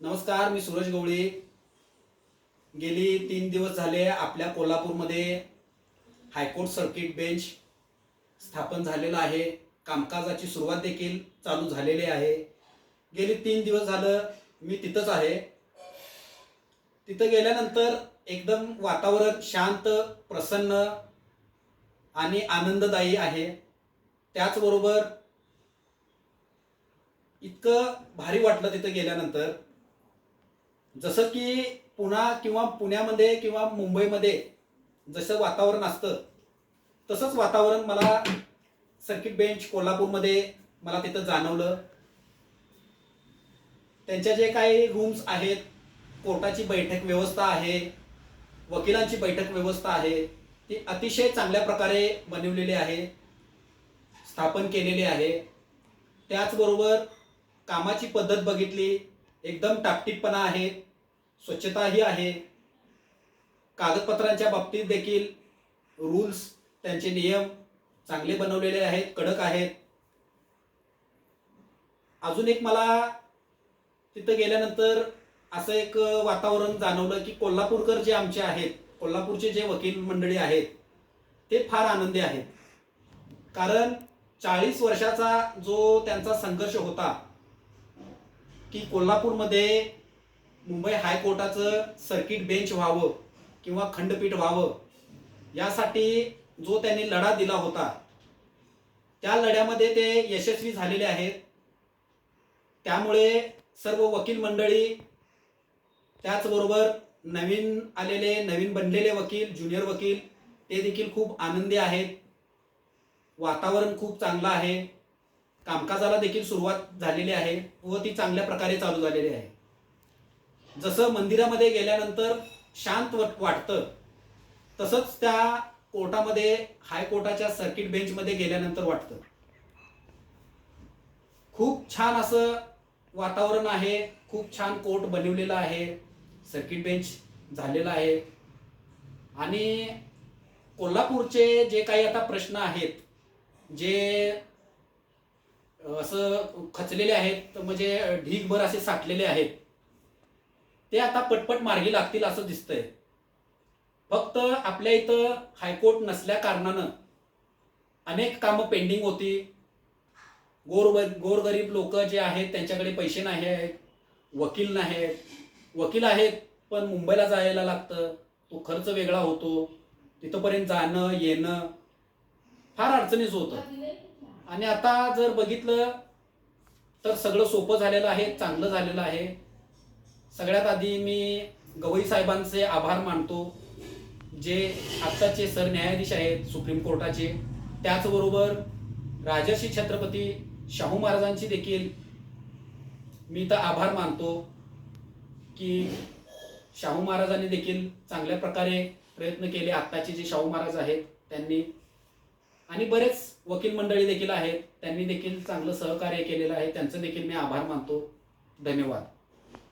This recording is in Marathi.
नमस्कार मी सूरज गवळी. गेली तीन दिवस झाले आपल्या कोल्हापूरमध्ये हायकोर्ट सर्किट बेंच स्थापन झालेला आहे. कामकाजाची सुरुवात देखील चालू झालेली आहे. गेली तीन दिवस झालं मी तिथंच आहे. तिथं गेल्यानंतर एकदम वातावरण शांत प्रसन्न आणि आनंददायी आहे. त्याचबरोबर इतकं भारी वाटलं तिथं गेल्यानंतर. जसं की पुणा किंवा पुण्यामध्ये किंवा मुंबईमध्ये जसं वातावरण असतं तसंच वातावरण मला सर्किट बेंच कोल्हापूरमध्ये मला तिथं जाणवलं. त्यांच्या जे काही रूम्स आहेत कोर्टाची बैठक व्यवस्था आहे वकिलांची बैठक व्यवस्था आहे ती अतिशय चांगल्या प्रकारे बनवलेली आहे स्थापन केलेली आहे. त्याचबरोबर कामाची पद्धत बघितली एकदम टापटीपणा आहे. स्वच्छताही आहे. कागदपत्रांच्या बाबतीत देखील रूल्स त्यांचे नियम चांगले बनवलेले आहेत कडक आहेत. अजून एक मला तिथं गेल्यानंतर असं एक वातावरण जाणवलं की कोल्हापूरकर जे आमचे आहेत कोल्हापूरचे जे वकील मंडळी आहेत ते फार आनंदी आहेत. कारण चाळीस वर्षाचा जो त्यांचा संघर्ष होता की कोल्हापूरमध्ये मुंबई हायकोर्टाचं सर्किट बेंच व्हावं किंवा खंडपीठ व्हावं यासाठी जो त्यांनी लढा दिला होता त्या लढ्यामध्ये ते यशस्वी झालेले आहेत. त्यामुळे सर्व वकील मंडळी त्याचबरोबर नवीन आलेले नवीन बनलेले वकील ज्युनियर वकील ते देखील खूप आनंदी आहेत. वातावरण खूप चांगलं आहे. कामकाजाला देखील सुरुवात झालेली आहे व ती चांगल्या प्रकारे चालू झालेली आहे. जसं मंदिरामध्ये गेल्यानंतर शांत वाटतं तसंच त्या कोर्टामध्ये हायकोर्टाच्या सर्किट बेंचमध्ये गेल्यानंतर वाटतं. खूप छान असं वातावरण आहे खूप छान कोर्ट बनवलेला आहे सर्किट बेंच झालेला आहे. आणि कोल्हापूरचे जे काही आता प्रश्न आहेत जे असं खचलेले आहेत म्हणजे ढीगभर असे साठलेले आहेत ते आता पटपट मार्गी लागतील असं दिसतंय. फक्त आपल्या इथं हायकोर्ट नसल्या कारणानं अनेक कामं पेंडिंग होती. गोर गोरगरीब लोक जे आहेत त्यांच्याकडे पैसे नाही आहेत वकील नाही आहेत वकील आहेत पण मुंबईला जायला लागतं. तो खर्च वेगळा होतो. तिथंपर्यंत जाणं येणं फार अडचणीचं होतं. आणि आता जर बघितलं तर सगळं सोपं झालेलं आहे चांगलं झालेलं आहे. सगळ्यात आधी मी गवई साहेबांचे आभार मानतो जे आत्ताचे सरन्यायाधीश आहेत सुप्रीम कोर्टाचे. त्याचबरोबर राजर्षी छत्रपती शाहू महाराजांची देखील मी तर आभार मानतो की शाहू महाराजांनी देखील चांगल्या प्रकारे प्रयत्न केले आत्ताचे जे शाहू महाराज आहेत त्यांनी. आणि बरेच वकील मंडळी देखील आहेत त्यांनी देखील चांगलं सहकार्य केलेलं आहे त्यांचं देखील मी आभार मानतो. धन्यवाद.